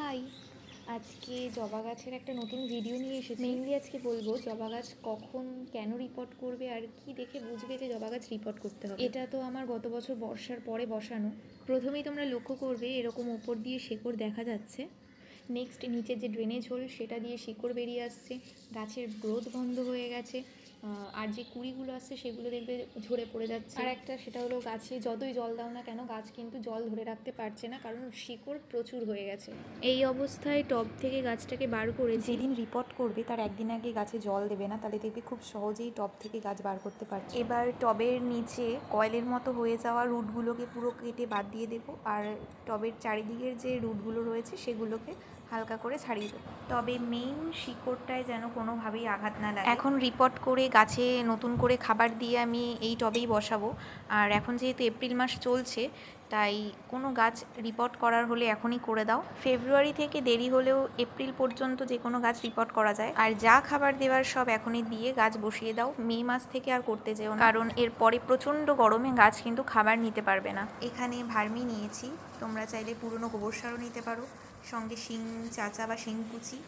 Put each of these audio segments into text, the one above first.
High আজকে জবা গাছের একটা নতুন ভিডিও নিয়ে এসেছি। মেইনলি আজকে বলব, জবা গাছ কখন কেন রিপোর্ট করবে আর কি দেখে বুঝবে যে জবা গাছ রিপোর্ট করতে হবে। এটা তো আমার গত বছর বর্ষার পরে বসানো। প্রথমেই তোমরা লক্ষ্য করবে, এরকম ওপর দিয়ে শেকড় দেখা যাচ্ছে। নেক্সট নিচে যে ড্রেনেজ হোল সেটা দিয়ে শিকড় বেরিয়ে আসছে। গাছের গ্রোথ বন্ধ হয়ে গেছে। আর যে কুড়িগুলো আসছে সেগুলো দেখবে ঝরে পড়ে যাচ্ছে। আর একটা সেটা হলো গাছে যতই জল দাও না কেন গাছ কিন্তু জল ধরে রাখতে পারছে না কারণ শিকড় প্রচুর হয়ে গেছে। এই অবস্থায় টব থেকে গাছটাকে বার করে যেদিন রিপোর্ট করবে তার একদিন আগে গাছে জল দেবে না তাহলে দেখবে খুব সহজেই টব থেকে গাছ বার করতে পারছে। এবার টবের নিচে কয়েলের মতো হয়ে যাওয়া রুটগুলোকে পুরো কেটে বাদ দিয়ে দেবো আর টবের চারিদিকের যে রুটগুলো রয়েছে সেগুলোকে হালকা করে ছাড়িয়ে দেবো। তবে মেইন শিকড়টায় যেন কোনোভাবেই আঘাত না লাগে। এখন রিপোর্ট করে গাছে নতুন করে খাবার দিয়ে আমি এই টবেই বসাবো। আর এখন যেহেতু এপ্রিল মাস চলছে তাই কোনো গাছ রিপোর্ট করার হলে এখনই করে দাও। ফেব্রুয়ারি থেকে দেরি হলেও এপ্রিল পর্যন্ত যে কোনো গাছ রিপোর্ট করা যায়। আর যা খাবার দেওয়ার সব এখনই দিয়ে গাছ বসিয়ে দাও। মে মাস থেকে আর করতে যেও কারণ এরপরে প্রচণ্ড গরমে গাছ কিন্তু খাবার নিতে পারবে না। এখানে ভার্মি নিয়েছি। তোমরা চাইলে পুরনো গোবর সারও নিতে পারো। সঙ্গে শিং, চাচা বা শিং কুচি,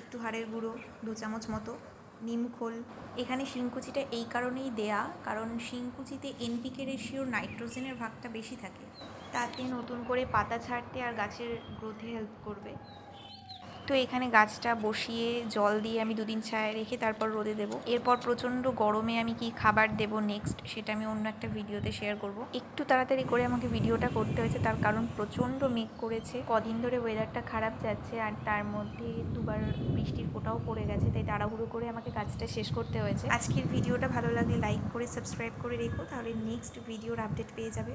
একটু হাড়ের গুঁড়ো, দু চামচ মতো। নিমখোল এখানে শিংকুচিটা এই কারণেই দেয়া, কারণ শিংকুচিতে এনপিকে রেশিও নাইট্রোজেনের ভাগটা বেশি থাকে। তাতে নতুন করে পাতা ছাড়তে আর গাছের গ্রোথে হেল্প করবে। তো এখানে গাছটা বসিয়ে জল দিয়ে আমি দুদিন ছায়া রেখে তারপর রোদে দেবো। এরপর প্রচণ্ড গরমে আমি কি খাবার দেব নেক্সট সেটা আমি অন্য একটা ভিডিওতে শেয়ার করব। একটু তাড়াতাড়ি করে আমাকে ভিডিওটা করতে হয়েছে, তার কারণ প্রচণ্ড মেঘ করেছে। কদিন ধরে ওয়েদারটা খারাপ যাচ্ছে আর তার মধ্যে দুবার বৃষ্টির ফোঁটাও পড়ে গেছে, তাই তাড়াহুড়ো করে আমাকে কাজটা শেষ করতে হয়েছে। আজকের ভিডিওটা ভালো লাগলে লাইক করে সাবস্ক্রাইব করে রেখো, তাহলে নেক্সট ভিডিওর আপডেট পেয়ে যাবে।